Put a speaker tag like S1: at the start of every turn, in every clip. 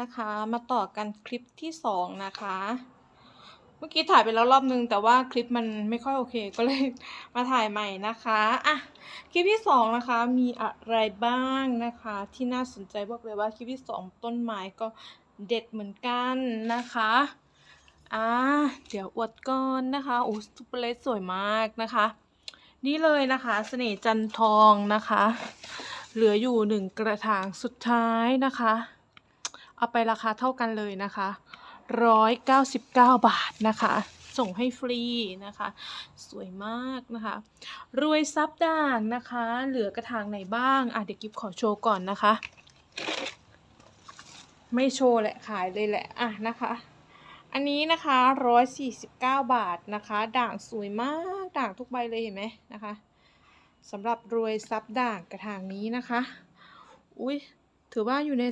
S1: นะคะ มาต่อกันคลิปที่สองนะคะ เมื่อกี้ถ่ายไปแล้วรอบนึง แต่ว่าคลิปมันไม่ค่อยโอเคก็เลยมาถ่ายใหม่นะคะอะคลิปที่สองนะคะมีอะไรบ้างนะคะ ที่น่าสนใจบอกเลยว่าคลิปที่สองต้นไม้ก็เด็ดเหมือนกันนะคะอ่าเดี๋ยวอวดก่อนนะคะโอ้ซุปเปอร์เลสสวยมากนะคะ นี่เลยนะคะเสน่ห์จันทองนะคะ เหลืออยู่หนึ่งกระถางสุดท้ายนะคะ เอาไปราคาเท่ากันเลยนะคะร้อยเก้าสิบเก้าบาทนะคะ ส่งให้ฟรีนะคะ สวยมากนะคะ รวยซับด่างนะคะ เหลือกระถางไหนบ้าง อะเดี๋ยวกิฟขอโชว์ก่อนนะคะ ไม่โชว์แหละขายเลยแหละ อะนะคะอันนี้นะคะร้อยสี่สิบเก้าบาทนะคะ ด่างสวยมาก ด่างทุกใบเลยเห็นไหมนะคะสำหรับรวยซับด่างกระถางนี้นะคะ อุ้ยถือว่าอยู่ใน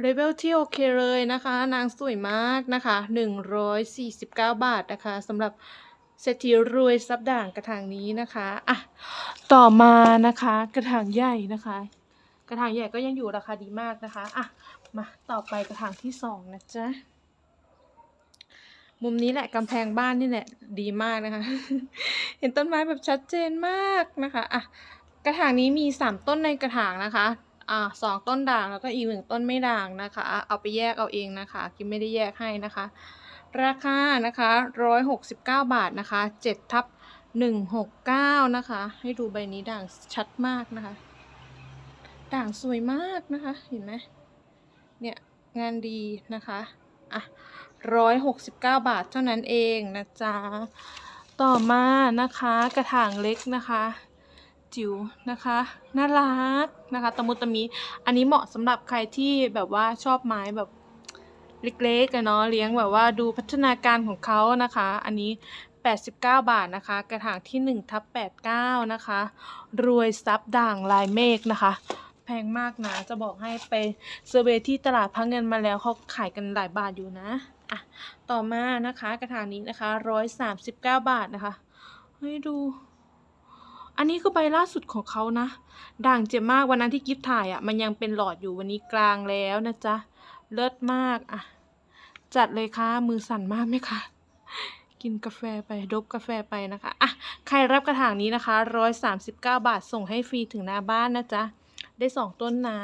S1: เลเวลที่โอเคเลยนะคะ นางสวยมากนะคะ 149 บาทนะคะสำหรับเศรษฐีรวยซับด่างกระถางนี้นะคะอะต่อมานะคะ กระถางใหญ่นะคะ กระถางใหญ่ก็ยังอยู่ราคาดีมากนะคะอะมาต่อไปกระถางที่สองนะจ๊ะมุมนี้แหละกำแพงบ้านนี่แหละดีมากนะคะ เห็นต้นไม้แบบชัดเจนมากนะคะอะกระถางนี้มีสามต้นในกระถางนะคะ อ่าสองต้นด่างแล้วก็อีกหนึ่งต้นไม่ด่างนะคะ เอาไปแยกเอาเองนะคะกิมไม่ได้แยกให้นะคะ ราคานะคะร้อยหกสิบเก้าบาทนะคะเจ็ดทับหนึ่งหกเก้านะคะ ให้ดูใบนี้ด่างชัดมากนะคะ ด่างสวยมากนะคะเห็นไหมเนี่ยงานดีนะคะอะร้อยหกสิบเก้าบาทเท่านั้นเองนะจ๊ะต่อมานะคะกระถางเล็กนะคะ จิ๋วนะคะ น่ารักนะคะตะมุตะมิอันนี้เหมาะสำหรับใครที่แบบว่าชอบไม้แบบเล็กๆอะเนาะเลี้ยงแบบว่าดูพัฒนาการของเขานะคะ อันนี้ 89 บาทนะคะ กระถางที่1ทับ89 นะคะ รวยซับด่างลายเมฆนะคะ แพงมากนะ จะบอกให้ไปเซอร์เวที่ตลาดพังเงินมาแล้วเขาขายกันหลายบาทอยู่นะอะต่อมานะคะกระถางนี้นะคะร้อยสามสิบเก้าบาทนะคะ ให้ดู อันนี้คือใบล่าสุดของเขานะ ด่างเจ็บมากวันนั้นที่กิฟถ่ายอะ่ะ มันยังเป็นหลอดอยู่วันนี้กลางแล้วนะจ๊ะ เลิศมากอะ จัดเลยค่ะมือสั่นมากไหมคะกินกาแฟไปดบกาแฟไปนะคะอะใครรับกระถางนี้นะคะร้อยสามสิบเก้าบาทส่งให้ฟรีถึงหน้าบ้านนะจ๊ะ ได้สองต้นนะ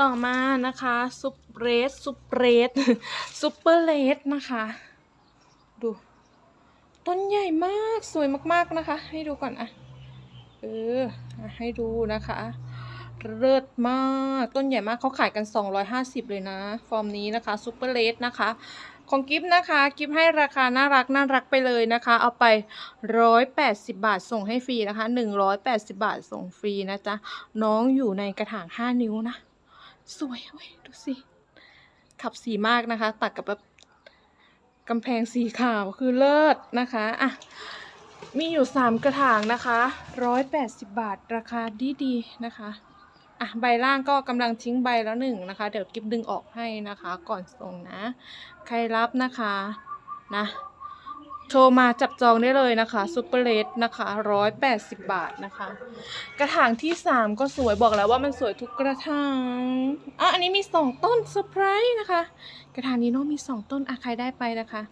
S1: ต่อมานะคะซุปเรสซุปเรสซุปเปอร์เลสนะคะ ต้นใหญ่มากสวยมากๆนะคะ ให้ดูก่อนอะเออให้ดูนะคะเลิศมากต้นใหญ่มากเขาขายกัน 250 เลยนะ ฟอร์มนี้นะคะซุปเปอร์เลสนะคะ ของกิฟนะคะกิฟให้ราคาน่ารักน่ารักไปเลยนะคะ เอาไป 180 บาทส่งให้ฟรีนะคะ 180 บาทส่งฟรีนะจ๊ะ น้องอยู่ในกระถาง 5 นิ้วนะ สวยเว้ยดูสิขับสีมากนะคะ ตัดกับแบบ กำแพงสีขาวคือเลิศนะคะอะมีอยู่สามกระถางนะคะร้อยแปดสิบบาทราคาดีดีๆนะคะอะใบล่างก็กำลังทิ้งใบแล้วหนึ่งนะคะ เดี๋ยวกิบดึงออกให้นะคะ ก่อนส่งนะ ใครรับนะคะนะ โทรมาจับจองได้เลยนะคะซูเปอร์เลสนะคะร้อยแปดสิบบาทนะคะ กระถางที่สามก็สวยบอกแล้วว่ามันสวยทุกกระถางอะอันนี้มีสองต้นเซอร์ไพรส์นะคะ กระถางนี้เน้องมีสองต้นอะใครได้ไปนะคะ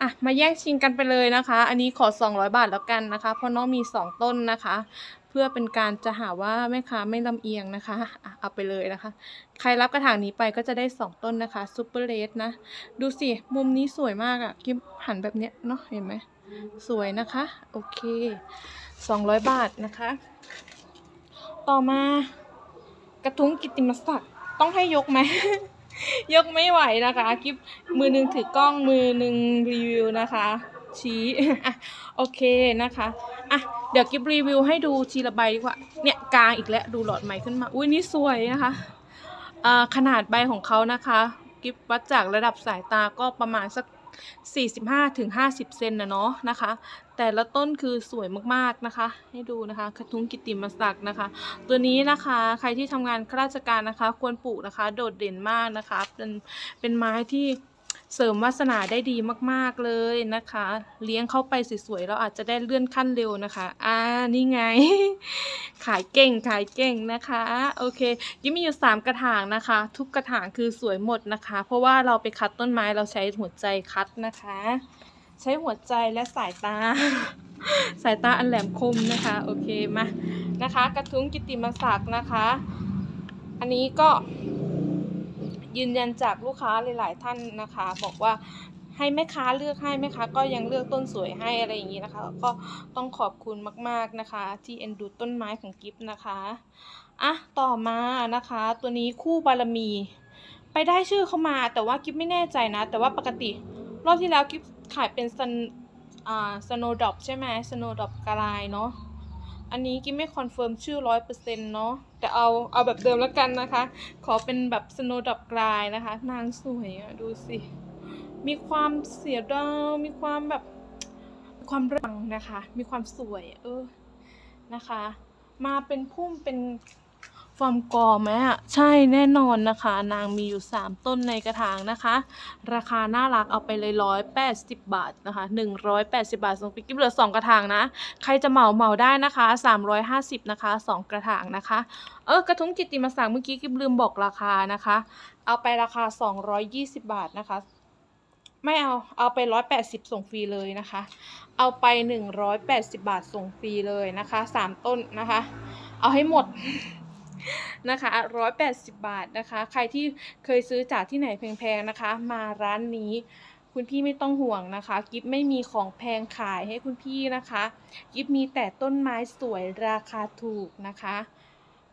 S1: อะมาแย่งชิงกันไปเลยนะคะ อันนี้ขอ200บาทแล้วกันนะคะ เพราะน้องมีสองต้นนะคะ เพื่อเป็นการจะหาว่าแม่ค้าไม่ลำเอียงนะคะเอาไปเลยนะคะ ใครรับกระถางนี้ไปก็จะได้สองต้นนะคะซูเปอร์เลสนะ ดูสิ มุมนี้สวยมากอะ่ะกิมหันแบบเนี้ยเนาะเห็นไหมสวยนะคะ โอเค 200 บาทนะคะ ต่อมากระทุ้งกิติมศักดิ์ต้องให้ยกไหม ยกไม่ไหวนะคะ กิฟมือหนึ่งถือกล้องมือหนึ่งรีวิวนะคะ ชี้อะโอเคนะคะอะเดี๋ยวกิฟรีวิวให้ดูทีละใบดีกว่าเนี่ยกลางอีกแล้วดูหลอดใหม่ขึ้นมา อุ้ยนี่สวยนะคะอ่าขนาดใบของเขานะคะกิฟวัดจากระดับสายตาก็ประมาณสัก 45ถึง50เซนนะเนาะนะคะ แต่ละต้นคือสวยมากๆนะคะ ให้ดูนะคะกระทุ้งกิตติมศักดิ์นะคะ ตัวนี้นะคะใครที่ทำงานข้าราชการนะคะ ควรปลูกนะคะ โดดเด่นมากนะคะ เป็นเป็นไม้ที่ เสริมวาสนาได้ดีมากๆเลยนะคะ เลี้ยงเข้าไปสวยๆเราอาจจะได้เลื่อนขั้นเร็วนะคะ อ่านี่ไง ขายเก่งขายเก่งนะคะโอเคยิ้มมีอยู่สามกระถางนะคะ ทุกกระถางคือสวยหมดนะคะ เพราะว่าเราไปคัดต้นไม้เราใช้หัวใจคัดนะคะ ใช้หัวใจและสายตา สายตาอันแหลมคมนะคะโอเคมานะคะ กระทุ้งกิติมศักดิ์นะคะ อันนี้ก็ ยืนยันจากลูกค้าหลาย ๆ ท่านนะคะ บอกว่าให้แม่ค้าเลือกให้แม่ค้าก็ยังเลือกต้นสวยให้อะไรอย่างนี้นะคะ ก็ต้องขอบคุณมาก ๆ นะคะ ที่เอ็นดูต้นไม้ของกิฟต์นะคะอะต่อมานะคะ ตัวนี้คู่บารมี ไปได้ชื่อเขามา แต่ว่ากิฟไม่แน่ใจนะ แต่ว่าปกติรอบที่แล้วกิฟขายเป็นซันอ่าสโนดอปใช่ไหมสโนดอปกลายเนาะ อันนี้กิฟไม่คอนเฟิร์มชื่อร้อยเปอร์เซ็นต์เนาะแต่เอาเอาแบบเดิมแล้วกันนะคะ ขอเป็นแบบสโนดับกลายนะคะ นางสวยอะดูสิ มีความเสียดาวมีความแบบความรังนะคะ มีความสวย เออนะคะ มาเป็นพุ่มเป็น ฟอร์มกอไหมอะใช่แน่นอนนะคะ นางมีอยู่ 3 ต้นในกระถางนะคะ ราคาน่ารักเอาไปเลยร้อยแปดสิบบาทนะคะหนึ่งร้อยแปดสิบาทส่งฟรีกิ๊บเหลือสองกระถางนะ ใครจะเหมาเหมาได้นะคะสามร้อยห้าสิบนะคะสองกระถางนะคะเออกระทุ้งกิตติมศักดิ์เมื่อกี้กิ๊บลืมบอกราคานะคะ เอาไปราคาสองร้อยยี่สิบบาทนะคะไม่เอา เอาไปร้อยแปดสิบส่งฟรีเลยนะคะ เอาไปหนึ่งร้อยแปดสิบบาทส่งฟรีเลยนะคะสามต้นนะคะ เอาให้หมด นะคะร้อยแปดสิบบาทนะคะ ใครที่เคยซื้อจากที่ไหนแพงๆนะคะ มาร้านนี้คุณพี่ไม่ต้องห่วงนะคะ กิฟไม่มีของแพงขายให้คุณพี่นะคะ กิฟมีแต่ต้นไม้สวยราคาถูกนะคะ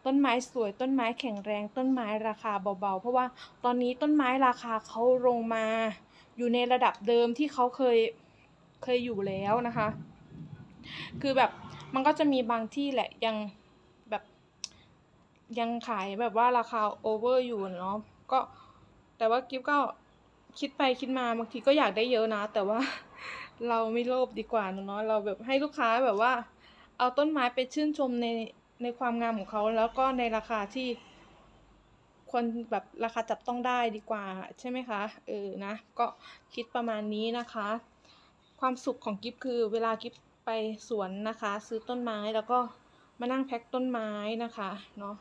S1: ต้นไม้สวยต้นไม้แข็งแรงต้นไม้ราคาเบาๆ เพราะว่าตอนนี้ต้นไม้ราคาเขาลงมา อยู่ในระดับเดิมที่เขาเคยเคยอยู่แล้วนะคะ คือแบบมันก็จะมีบางที่แหละยัง ยังขายแบบว่าราคาโอเวอร์อยู่เนาะก็แต่ว่ากิฟก็คิดไปคิดมาบางทีก็อยากได้เยอะนะ แต่ว่าเราไม่โลภดีกว่าเนาะเราแบบให้ลูกค้าแบบว่า เอาต้นไม้ไปชื่นชมในในความงามของเขาแล้วก็ในราคาที่ควรแบบราคาจับต้องได้ดีกว่าใช่ไหมคะเออนะ ก็คิดประมาณนี้นะคะ ความสุขของกิฟคือเวลากิฟไปสวนนะคะ ซื้อต้นไม้แล้วก็มานั่งแพ็คต้นไม้นะคะเนาะ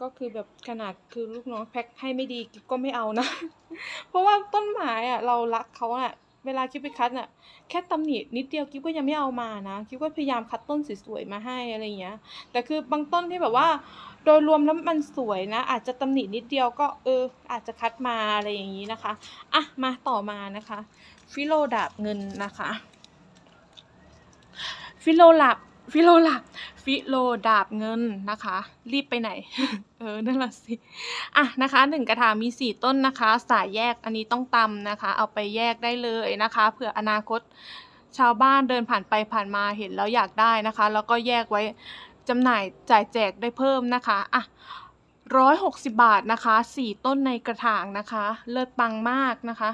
S1: ก็คือแบบขนาดคือลูกน้องแพ็คให้ไม่ดีกิฟก็ไม่เอานะ เพราะว่าต้นไม้อะเรารักเขาอะเวลากิฟไปคัดอะแค่ตำหนินิดเดียวกิฟก็ยังไม่เอามานะกิฟก็พยายามคัดต้นสวยๆมาให้อะไรเงี้ย แต่คือบางต้นที่แบบว่า โดยรวมแล้วมันสวยนะ อาจจะตำหนินิดเดียวก็เออ อาจจะคัดมาอะไรอย่างนี้นะคะอะมาต่อมานะคะ ฟิโลดาบเงินนะคะ ฟิโลลับ ฟิโลลับฟิโลดาบเงินนะคะ รีบไปไหน เออ นั่นแหละสิ อะนะคะหนึ่งกระถางมีสี่ต้นนะคะ สายแยกอันนี้ต้องตำนะคะ เอาไปแยกได้เลยนะคะเผื่ออนาคตชาวบ้านเดินผ่านไปผ่านมาเห็นแล้วอยากได้นะคะ แล้วก็แยกไว้จำหน่ายจ่ายแจกได้เพิ่มนะคะอะร้อยหกสิบาทนะคะสี่ต้นในกระถางนะคะ เลิศปังมากนะคะ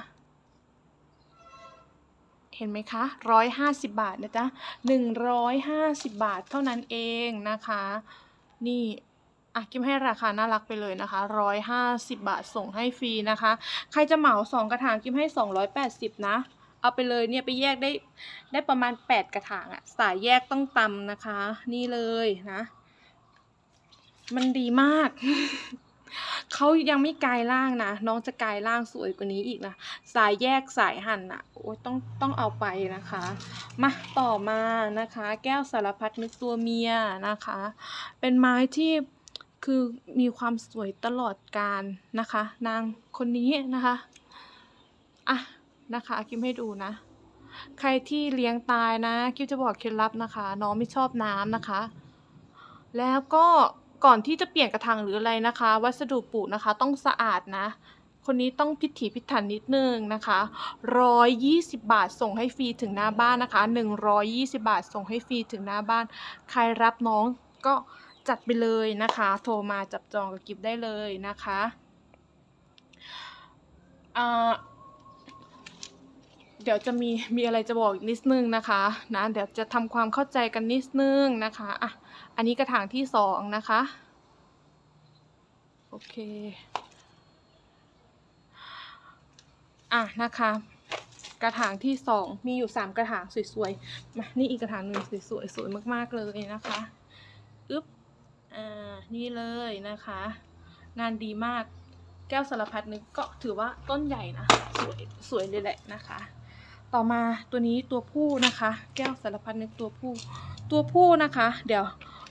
S1: เห็นไหมคะร้อยห้าสิบบาทนะจ๊ะหนึ่งร้อยห้าสิบบาทเท่านั้นเองนะคะ นี่อะกิมให้ราคาน่ารักไปเลยนะคะร้อยห้าสิบบาทส่งให้ฟรีนะคะ ใครจะเหมาสองกระถางกิมให้สองร้อยแปดสิบนะ เอาไปเลยเนี่ยไปแยกได้ได้ประมาณแปดกระถางอะสายแยกต้องตำนะคะ นี่เลยนะ มันดีมาก เขายังไม่กลายร่างนะ น้องจะกลายร่างสวยกว่านี้อีกนะ สายแยกสายหั่นอะโอ้ยต้องต้องเอาไปนะคะ มาต่อมานะคะ แก้วสารพัดนึกตัวเมียนะคะ เป็นไม้ที่คือมีความสวยตลอดการนะคะ นางคนนี้นะคะอะนะคะกิมให้ดูนะ ใครที่เลี้ยงตายนะกิมจะบอกเคล็ดลับนะคะ น้องไม่ชอบน้ำนะคะ แล้วก็ ก่อนที่จะเปลี่ยนกระถางหรืออะไรนะคะ วัสดุปลูกนะคะต้องสะอาดนะ คนนี้ต้องพิถีพิถันนิดนึงนะคะร้อยยี่สิบบาทส่งให้ฟรีถึงหน้าบ้านนะคะหนึ่งร้อยยี่สิบาทส่งให้ฟรีถึงหน้าบ้าน ใครรับน้องก็จัดไปเลยนะคะ โทรมาจับจองกับกิฟได้เลยนะคะอ่า เดี๋ยวจะมีมีอะไรจะบอกอีกนิดนึงนะคะนะเดี๋ยวจะทำความเข้าใจกันนิดนึงนะคะอะอันนี้กระถางที่สองนะคะโอเคอะนะคะกระถางที่สองมีอยู่สามกระถางสวยๆมานี่อีกกระถางหนึ่งสวยๆสวยมากๆเลยนะคะอึ๊บอ่านี่เลยนะคะ งานดีมากแก้วสารพัดนึกก็ถือว่าต้นใหญ่นะ สวยสวยเลยแหละนะคะ ต่อมาตัวนี้ตัวผู้นะคะ แก้วสารพัดนึกตัวผู้ ตัวผู้นะคะ เดี๋ยว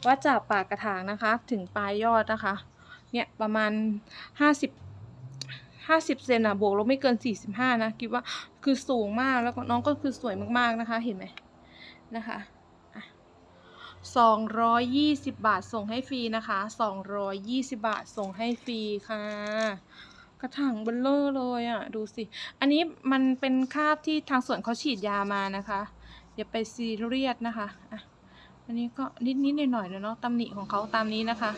S1: วัดจากปากกระถางนะคะ ถึงปลายยอดนะคะ เนี่ยประมาณห้าสิบห้าสิบเซนอะบวกลบไม่เกินสี่สิบห้านะคิดว่าคือสูงมากแล้วก็น้องก็คือสวยมากๆนะคะ เห็นไหมนะคะสองร้อยยี่สิบบาทส่งให้ฟรีนะคะสองร้อยยี่สิบบาทส่งให้ฟรีค่ะ กระถางเบลเลอร์เลยอะดูสิ อันนี้มันเป็นคราบที่ทางสวนเขาฉีดยามานะคะอย่าไปซีเรียสนะคะอะอันนี้ก็นิดๆหน่อยๆเนาะตำหนิของเขาตามนี้นะคะ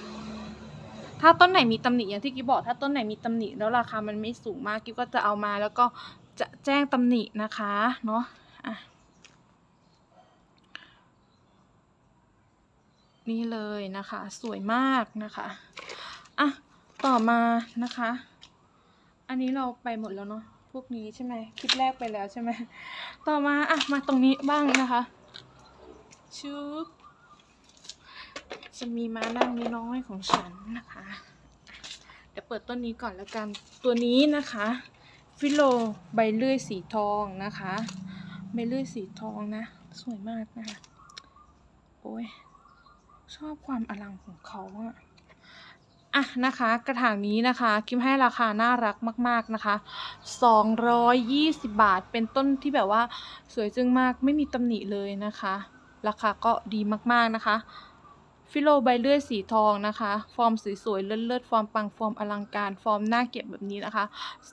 S1: ถ้าต้นไหนมีตำหนิอย่างที่กิ๊บบอก ถ้าต้นไหนมีตำหนิแล้วราคามันไม่สูงมากกิ๊บก็จะเอามาแล้วก็จะแจ้งตำหนินะคะเนาะอะนี่เลยนะคะ สวยมากนะคะ อะ ต่อมานะคะ อันนี้เราไปหมดแล้วเนาะพวกนี้ใช่ไหมคลิปแรกไปแล้วใช่ไหมต่อมาอะมาตรงนี้บ้างนะคะชุบจะมีม้านั่งน้อยๆของฉันนะคะ เดี๋ยวเปิดต้นนี้ก่อนแล้วกันตัวนี้นะคะฟิโลใบเลื่อยสีทองนะคะใบเลื่อยสีทองนะ สวยมากนะคะโอ้ยชอบความอลังของเขาอะ อะนะคะกระถางนี้นะคะคิมให้ราคาน่ารักมาก ๆนะคะ 220 บาท เป็นต้นที่แบบว่าสวยจึงมากไม่มีตำหนิเลยนะคะ ราคาก็ดีมากๆนะคะ ฟิโลใบเลื่อยสีทองนะคะ ฟอร์มสวยๆเลิศๆฟอร์มปังฟอร์มอลังการฟอร์มน่าเก็บแบบนี้นะคะ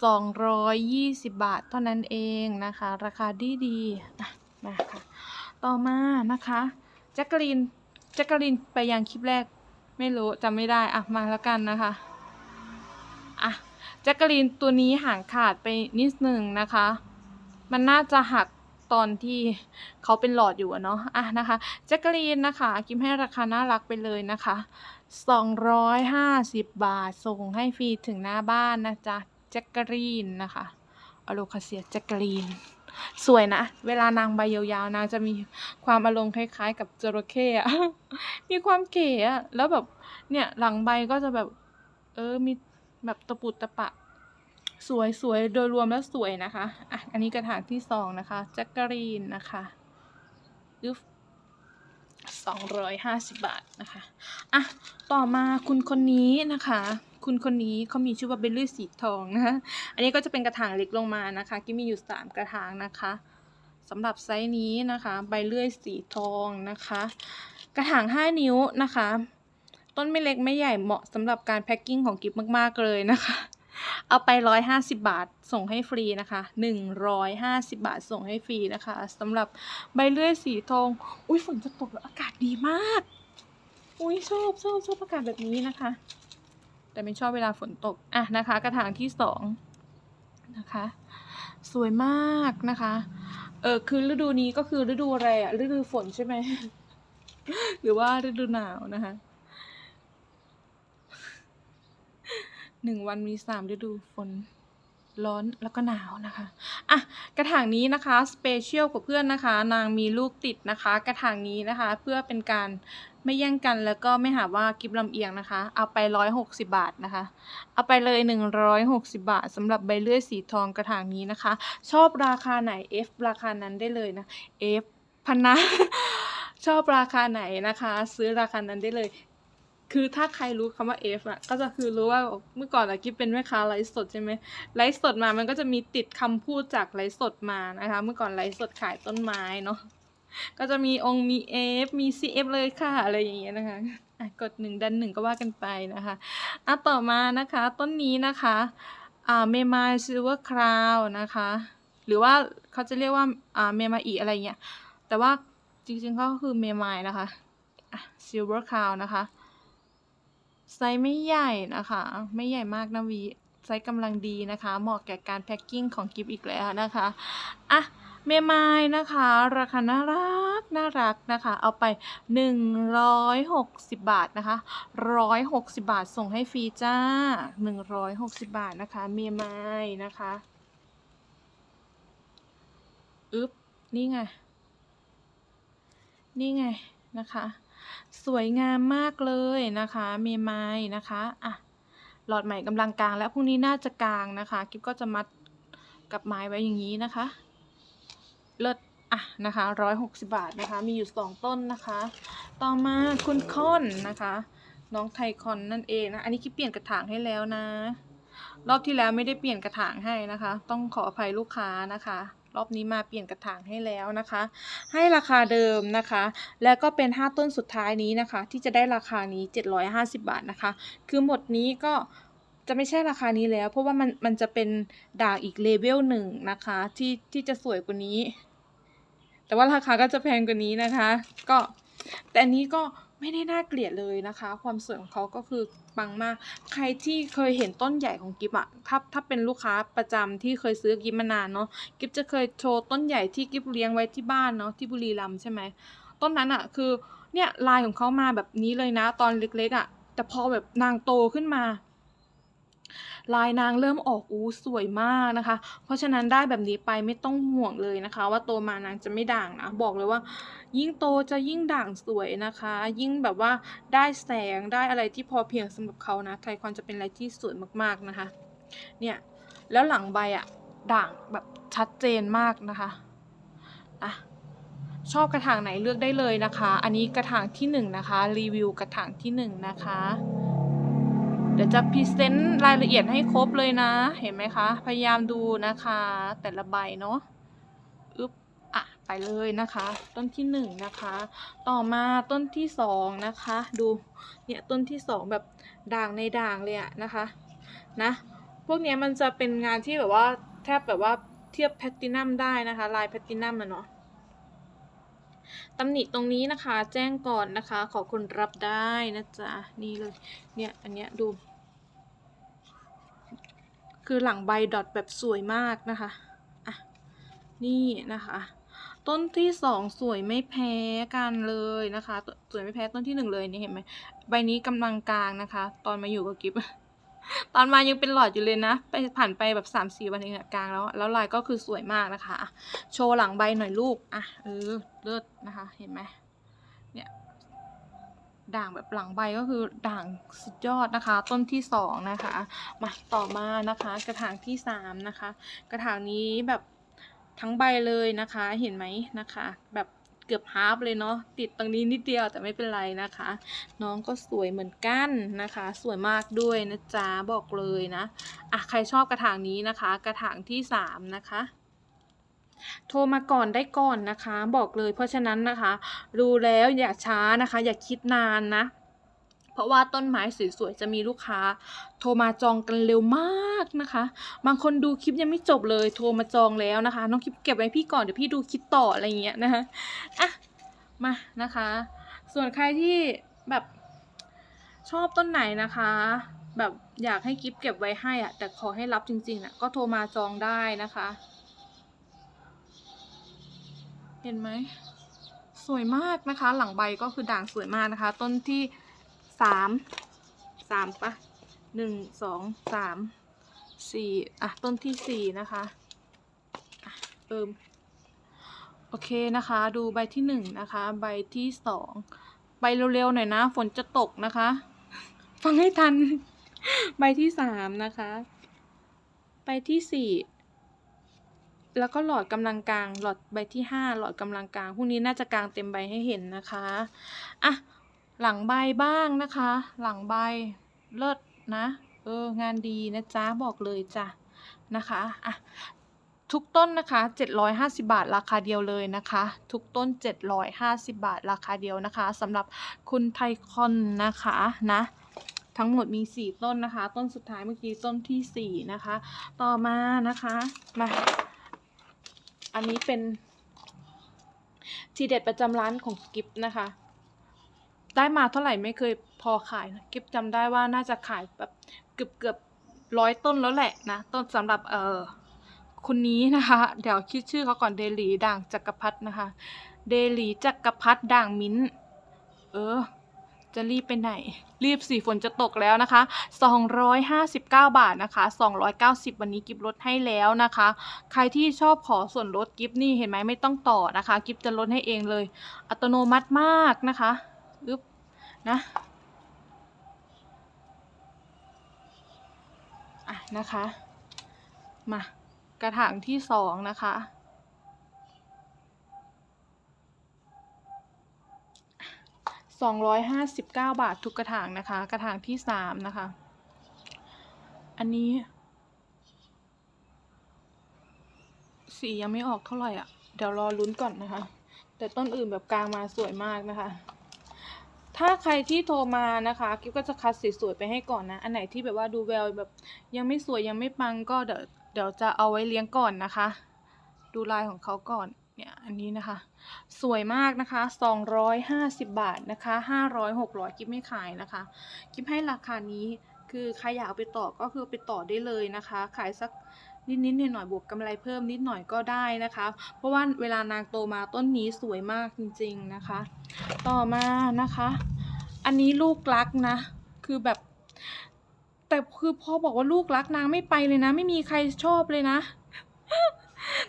S1: 220 บาทเท่านั้นเองนะคะ ราคาดีๆอะคะต่อมานะคะแจ็คกะลีนแจ็คกะลีนไปยังคลิปแรก ไม่รู้จำไม่ได้อะมาแล้วกันนะคะอะแจ็คกะลีนตัวนี้หางขาดไปนิดหนึ่งนะคะ มันน่าจะหักตอนที่เขาเป็นหลอดอยู่เนาะอะนะคะแจ็คกะลีนนะคะกิมให้ราคาน่ารักไปเลยนะคะ 250 บาทส่งให้ฟรีถึงหน้าบ้านนะจ๊ะแจ็คกะลีนนะคะอโลคาเซียแจ็คกะลีน สวยนะ เวลานางใบยาวๆนางจะมีความอารมณ์คล้ายๆ กับจระเข้อะมีความเก๋อะแล้วแบบเนี่ยหลังใบก็จะแบบ เออมีแบบตะปุดตะปะ สวยสวยโดยรวมแล้วสวยนะคะอะอันนี้กระถางที่สองนะคะแจ็คกะรีนนะคะอึฟ สองร้อยห้าสิบบาทนะคะ อะ ต่อมาคุณคนนี้นะคะ คุณคนนี้เขามีชื่อว่าเบลลี่สีทองนะคะ อันนี้ก็จะเป็นกระถางเล็กลงมานะคะ กิมมีอยู่สามกระถางนะคะสำหรับไซส์นี้นะคะ ใบเลื่อยสีทองนะคะ กระถางห้านิ้วนะคะ ต้นไม่เล็กไม่ใหญ่เหมาะสำหรับการแพ็คกิ้งของกิฟมาก ๆ เลยนะคะ เอาไปร้อยห้าสิบาทส่งให้ฟรีนะคะหนึ่งร้อยห้าสิบาทส่งให้ฟรีนะคะสำหรับใบเลื่อยสีทองอุ้ยฝนจะตกแล้วอากาศดีมาก อุ้ยชอบชอบชอบอากาศแบบนี้นะคะ แต่ไม่ชอบเวลาฝนตกอะนะคะ กระถางที่สองนะคะ สวยมากนะคะเออคือฤดูนี้ก็คือฤดูอะไรอะฤดูฝนใช่ไหม หรือว่าฤดูหนาวนะคะ หนึ่งวันมีสามฤดูฝนร้อนแล้วก็หนาวนะคะอะกระถางนี้นะคะสเปเชียลกว่าเพื่อนนะคะ นางมีลูกติดนะคะ กระถางนี้นะคะ เพื่อเป็นการไม่แย่งกันแล้วก็ไม่หาว่ากิบลำเอียงนะคะ เอาไปร้อยหกสิบาทนะคะ เอาไปเลยหนึ่งร้อยหกสิบาทสำหรับใบเลื่อยสีทองกระถางนี้นะคะ ชอบราคาไหน F ราคานั้นได้เลยนะ F พันนะชอบราคาไหนนะคะ ซื้อราคานั้นได้เลย คือถ้าใครรู้คำว่า F อะก็จะคือรู้ว่าเมื่อก่อนอะกิ๊บเป็นแม่ค้าไลฟ์สดใช่ไหมไลฟ์สดมามันก็จะมีติดคำพูดจากไลฟ์สดมานะคะ เมื่อก่อนไลฟ์สดขายต้นไม้เนาะก็จะมีองค์มี F มี CF เลยค่ะอะไรอย่างเงี้ยนะคะกดหนึ่งดันหนึ่งก็ว่ากันไปนะคะอะต่อมานะคะต้นนี้นะคะอ่าเมมายซิลเวอร์คราวนะคะ หรือว่าเขาจะเรียกว่าอ่าเมมาอีอะไรเงี้ยแต่ว่าจริงๆก็คือเมมายนะคะอะซิลเวอร์คราวนะคะ ไซส์ไม่ใหญ่นะคะ ไม่ใหญ่มากนะวีไซส์กำลังดีนะคะ เหมาะแก่การแพ็คกิ้งของกิฟอีกแล้วนะคะอะเมมายนะคะ ราคาน่ารักน่ารักนะคะ เอาไป 160 บาทนะคะ 160 บาทส่งให้ฟรีจ้า 160 บาทนะคะ เมมายนะคะอึ๊บนี่ไง นี่ไงนะคะ สวยงามมากเลยนะคะเมไม้นะคะอะหลอดใหม่กำลังกลางแล้วพรุ่งนี้น่าจะกลางนะคะกิ๊บก็จะมัดกับไม้ไว้อย่างนี้นะคะ เลิศอะนะคะร้อยหกสิบาทนะคะ มีอยู่สองต้นนะคะ ต่อมาคุณค่อนนะคะ น้องไทคอนนั่นเองนะ อันนี้กิ๊บเปลี่ยนกระถางให้แล้วนะ รอบที่แล้วไม่ได้เปลี่ยนกระถางให้นะคะ ต้องขออภัยลูกค้านะคะ รอบนี้มาเปลี่ยนกระถางให้แล้วนะคะ ให้ราคาเดิมนะคะ แล้วก็เป็น 5 ต้นสุดท้ายนี้นะคะ ที่จะได้ราคานี้ 750 บาทนะคะ คือหมดนี้ก็จะไม่ใช่ราคานี้แล้ว เพราะว่ามันมันจะเป็นด่างอีกเลเวลหนึ่งนะคะที่ที่จะสวยกว่านี้ แต่ว่าราคาก็จะแพงกว่านี้นะคะ ก็แต่อันนี้ก็ไม่ได้น่าเกลียดเลยนะคะ ความสวยของเขาก็คือ ปังมาก ใครที่เคยเห็นต้นใหญ่ของกิฟอะถ้าถ้าเป็นลูกค้าประจำที่เคยซื้อกิฟมานานเนาะกิฟจะเคยโชว์ต้นใหญ่ที่กิฟเลี้ยงไว้ที่บ้านเนาะที่บุรีรัมย์ใช่ไหมต้นนั้นอะคือเนี่ยลายของเขามาแบบนี้เลยนะ ตอนเล็กๆอะแต่พอแบบนางโตขึ้นมา ลายนางเริ่มออกอู้สวยมากนะคะ เพราะฉะนั้นได้แบบนี้ไปไม่ต้องห่วงเลยนะคะ ว่าโตมานางจะไม่ด่างนะ บอกเลยว่า ยิ่งโตจะยิ่งด่างสวยนะคะ ยิ่งแบบว่าได้แสงได้อะไรที่พอเพียงสำหรับเขานะไทคอนจะเป็นอะไรที่สวยมากๆนะคะ เนี่ยแล้วหลังใบอะด่างแบบชัดเจนมากนะคะอะชอบกระถางไหนเลือกได้เลยนะคะ อันนี้กระถางที่หนึ่งนะคะ รีวิวกระถางที่หนึ่งนะคะ เดี๋ยวจะพรีเซนต์รายละเอียดให้ครบเลยนะ เห็นไหมคะ พยายามดูนะคะ แต่ละใบเนาะอึ๊บอะไปเลยนะคะ ต้นที่หนึ่งนะคะ ต่อมาต้นที่สองนะคะ ดูเนี่ยต้นที่สองแบบด่างในด่างเลยอะนะคะนะพวกเนี้ยมันจะเป็นงานที่แบบว่าแทบแบบว่าเทียบแพลตตินัมได้นะคะ ลายแพลตตินัมอะเนาะ ตำหนิตรงนี้นะคะ แจ้งก่อนนะคะ ขอคนรับได้นะจ๊ะ นี่เลย เนี่ย อันเนี้ยดู คือหลังใบดอทแบบสวยมากนะคะ อะ นี่นะคะต้นที่สองสวยไม่แพ้กันเลยนะคะ สวยไม่แพ้ต้นที่หนึ่งเลยนี่เห็นไหมใบนี้กำลังกลางนะคะ ตอนมาอยู่กับกิฟ ตอนมายังเป็นหลอดอยู่เลยนะ ไปผ่านไปแบบสามสี่วันเองอะกลางแล้ว แล้วลายก็คือสวยมากนะคะอะโชว์หลังใบหน่อยลูก อะ เออ เลิศนะคะ เห็นไหมเนี่ย ด่างแบบหลังใบก็คือด่างสุดยอดนะคะ ต้นที่สองนะคะ มาต่อมานะคะ กระถางที่สามนะคะ กระถางนี้แบบทั้งใบเลยนะคะ เห็นไหมนะคะ แบบ เกือบฮาร์ฟเลยเนาะติดตรงนี้นิดเดียวแต่ไม่เป็นไรนะคะ น้องก็สวยเหมือนกันนะคะ สวยมากด้วยนะจ๊ะบอกเลยนะอะใครชอบกระถางนี้นะคะ กระถางที่สามนะคะโทรมาก่อนได้ก่อนนะคะ บอกเลยเพราะฉะนั้นนะคะดูแล้วอย่าช้านะคะ อย่าคิดนานนะ เพราะว่าต้นไม้สวยๆจะมีลูกค้า โทรมาจองกันเร็วมากนะคะ บางคนดูคลิปยังไม่จบเลย โทรมาจองแล้วนะคะ น้องคลิปเก็บไว้พี่ก่อนเดี๋ยวพี่ดูคลิปต่ออะไรอย่างเงี้ยนะคะอะมานะคะ ส่วนใครที่แบบชอบต้นไหนนะคะ แบบอยากให้กิฟเก็บไว้ให้อะแต่ขอให้รับจริงๆนะก็โทรมาจองได้นะคะ เห็นไหมสวยมากนะคะ หลังใบก็คือด่างสวยมากนะคะ ต้นที่ สามสามปะหนึ่งสองสามสี่อะ ต้นที่สี่นะคะเอิมโอเคนะคะ ดูใบที่หนึ่งนะคะ ใบที่สองใบเร็วๆหน่อยนะ ฝนจะตกนะคะ ฟังให้ทัน ใบที่สามนะคะ ใบที่สี่แล้วก็หลอดกำลังกลาง หลอดใบที่ห้าหลอดกำลังกลางพรุ่งนี้น่าจะกลางเต็มใบให้เห็นนะคะ อะ หลังใบบ้างนะคะ หลังใบเลิศนะ เอองานดีนะจ๊ะบอกเลยจ้ะนะคะอะทุกต้นนะคะ 750 บาทราคาเดียวเลยนะคะ ทุกต้น 750 บาทราคาเดียวนะคะสำหรับคุณไทคอนนะคะนะ ทั้งหมดมี 4 ต้นนะคะ ต้นสุดท้ายเมื่อกี้ต้นทีสี่4 นะคะ ต่อมานะคะมาอันนี้เป็นทีเด็ดประจำร้านของกิฟนะคะ ได้มาเท่าไหร่ไม่เคยพอขายนะกิฟจำได้ว่าน่าจะขายแบบเกือบเกือบร้อยต้นแล้วแหละนะ ต้นสำหรับเออคนนี้นะคะ เดี๋ยวคิดชื่อเขาก่อนเดลีด่างจักรพัฒนะคะ เดลีจักรพัฒด่างมิ้น เออ จะรีบไปไหน รีบสิฝนจะตกแล้วนะคะ 259 บาทนะคะ 290 วันนี้กิฟลดให้แล้วนะคะ ใครที่ชอบขอส่วนลดกิฟนี่เห็นไหมไม่ต้องต่อนะคะ กิฟจะลดให้เองเลย อัตโนมัติมากนะคะ นะอะนะคะ มากระถางที่สองนะคะสองร้อยห้าสิบเก้าบาททุกกระถางนะคะ กระถางที่สามนะคะ อันนี้ สียังไม่ออกเท่าไหร่อะ เดี๋ยวรอลุ้นก่อนนะคะ แต่ต้นอื่นแบบกลางมาสวยมากนะคะ ถ้าใครที่โทรมานะคะกิ๊บก็จะคัดสวยๆไปให้ก่อนนะ อันไหนที่แบบว่าดูแววแบบยังไม่สวยยังไม่ปังก็เดี๋ยวเดี๋ยวจะเอาไว้เลี้ยงก่อนนะคะ ดูลายของเขาก่อนเนี่ยอันนี้นะคะ สวยมากนะคะ 250 บาทนะคะ 500 600กิ๊บไม่ขายนะคะ กิ๊บให้ราคานี้คือใครอยากเอาไปต่อก็คือไปต่อได้เลยนะคะ ขายสัก นิดๆหน่อยๆบวกกำไรเพิ่มนิดหน่อยก็ได้นะคะ เพราะว่าเวลานางโตมาต้นนี้สวยมากจริงๆนะคะ ต่อมานะคะ อันนี้ลูกรักนะ คือแบบ แต่คือพอบอกว่าลูกรักนางไม่ไปเลยนะ ไม่มีใครชอบเลยนะ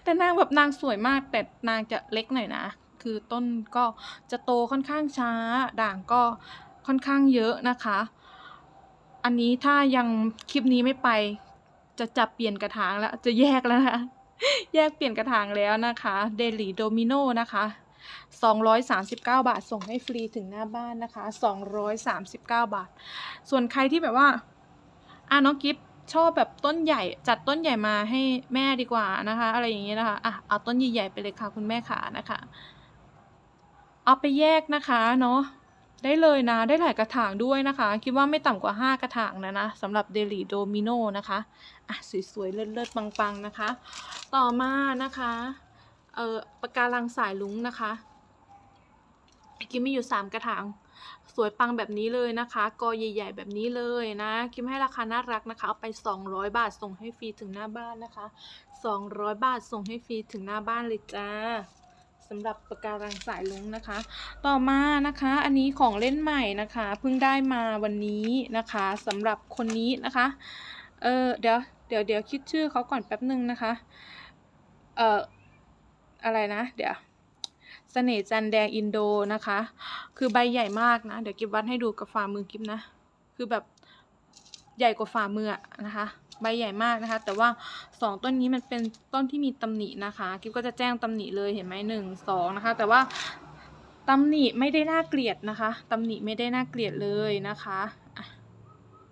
S1: แต่นางแบบนางสวยมาก แต่นางจะเล็กหน่อยนะ คือต้นก็จะโตค่อนข้างช้า ด่างก็ค่อนข้างเยอะนะคะ อันนี้ถ้ายังคลิปนี้ไม่ไป จะจับเปลี่ยนกระถางแล้วจะแยกแล้วนะคะแยกเปลี่ยนกระถางแล้วนะคะเดลี่โดมิโนนะคะ239 บาทส่งให้ฟรีถึงหน้าบ้านนะคะ239 บาท ส่วนใครที่แบบว่าอะน้องกิฟชอบแบบต้นใหญ่จัดต้นใหญ่มาให้แม่ดีกว่านะคะ อะไรอย่างเงี้ยนะคะอะเอาต้นใหญ่ๆไปเลยค่ะคุณแม่ขานะคะ เอาไปแยกนะคะเนาะ ได้เลยนะ ได้หลายกระถางด้วยนะคะ คิดว่าไม่ต่ำกว่า 5 กระถางนะนะสำหรับเดลี่โดมิโนนะคะอะสวยๆ เลิศๆปังๆนะคะ ต่อมานะคะเอ่อปะการังสายลุงนะคะกิมมีอยู่สามกระถางสวยปังแบบนี้เลยนะคะ กอใหญ่ ๆ แบบนี้เลยนะกิมให้ราคาน่ารักนะคะ เอาไป 200 บาทส่งให้ฟรีถึงหน้าบ้านนะคะ 200 บาทส่งให้ฟรีถึงหน้าบ้านเลยจ้า สำหรับปะการังสายลุงนะคะ ต่อมานะคะ อันนี้ของเล่นใหม่นะคะเพิ่งได้มาวันนี้นะคะสำหรับคนนี้นะคะ เออเดี๋ยวเดี๋ยวเดี๋ยวคิดชื่อเขาก่อนแป๊บหนึ่งนะคะ เอ่ออะไรนะ เดี๋ยวเสน่ห์จันแดงอินโดนะคะ คือใบใหญ่มากนะ เดี๋ยวกิบวัดให้ดูกับฝ่ามือกิบนะ คือแบบใหญ่กว่าฝ่ามืออะนะคะ ใบใหญ่มากนะคะ แต่ว่าสองต้นนี้มันเป็นต้นที่มีตำหนินะคะกิ๊บก็จะแจ้งตำหนิเลยเห็นไหมหนึ่งสองนะคะ แต่ว่าตำหนิไม่ได้น่าเกลียดนะคะตำหนิไม่ได้น่าเกลียดเลยนะคะะ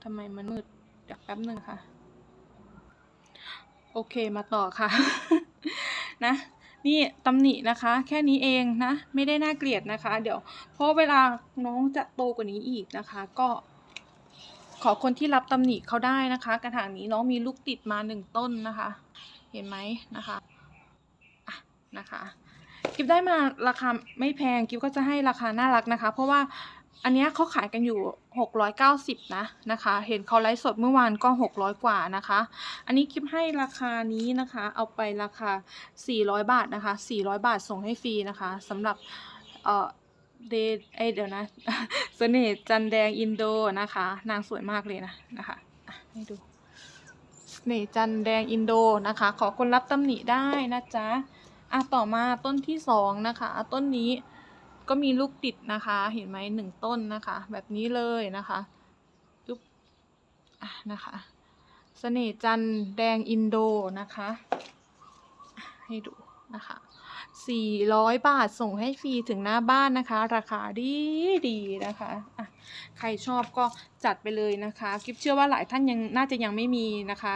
S1: ทำไมมันมืดเดี๋ยวแป๊บหนึ่งค่ะ โอเคมาต่อค่ะ นะนี่ตำหนินะคะ แค่นี้เองนะ ไม่ได้น่าเกลียดนะคะ เดี๋ยวเพราะเวลาน้องจะโตกว่านี้อีกนะคะ ก็ ขอคนที่รับตำหนิเขาได้นะคะ กระถางนี้น้องมีลูกติดมาหนึ่งต้นนะคะ เห็นไหมนะคะะนะคะกิฟได้มาราคาไม่แพงกิฟก็จะให้ราคาน่ารักนะคะ เพราะว่าอันนี้เขาขายกันอยู่ 690 นะนะคะ เห็นเขาไลฟ์สดเมื่อวานก็ 600 กว่านะคะ อันนี้กิฟให้ราคานี้นะคะ เอาไปราคา 400 บาทนะคะ 400 บาทส่งให้ฟรีนะคะสำหรับเอ่อ เดเอเดี๋ยวนะเสน่ห์จันแดงอินโดนะคะ นางสวยมากเลยนะนะคะให้ดูเสน่ห์จันแดงอินโดนะคะ ขอคนรับตำหนิได้นะจ๊ะอะต่อมาต้นที่สองนะคะ ต้นนี้ก็มีลูกติดนะคะ เห็นไหมหนึ่งต้นนะคะ แบบนี้เลยนะคะจุ๊บอะนะคะเสน่ห์จันแดงอินโดนะคะ ให้ดูนะคะ สี่ร้อยบาทส่งให้ฟรีถึงหน้าบ้านนะคะ ราคาดีดีนะคะะใครชอบก็จัดไปเลยนะคะ กิฟเชื่อว่าหลายท่านยังน่าจะยังไม่มีนะคะ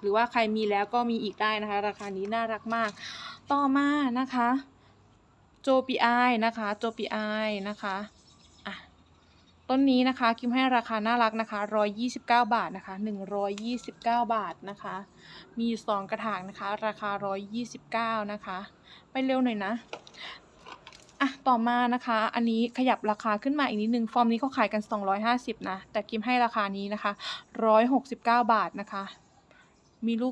S1: หรือว่าใครมีแล้วก็มีอีกได้นะคะ ราคานี้น่ารักมาก ต่อมานะคะโจปีไอนะคะโจปีไอนะคะต้นนี้นะคะคิมให้ราคาน่ารักนะคะ 129 บาทนะคะ129 บาทนะคะ มีอยู่สองกระถางนะคะ ราคา 129 นะคะ ไปเร็วหน่อยนะอะต่อมานะคะ อันนี้ขยับราคาขึ้นมาอีกนิดนึง ฟอร์มนี้เขาขายกัน 250 นะ แต่กิมให้ราคานี้นะคะ 169 บาทนะคะ มีลูก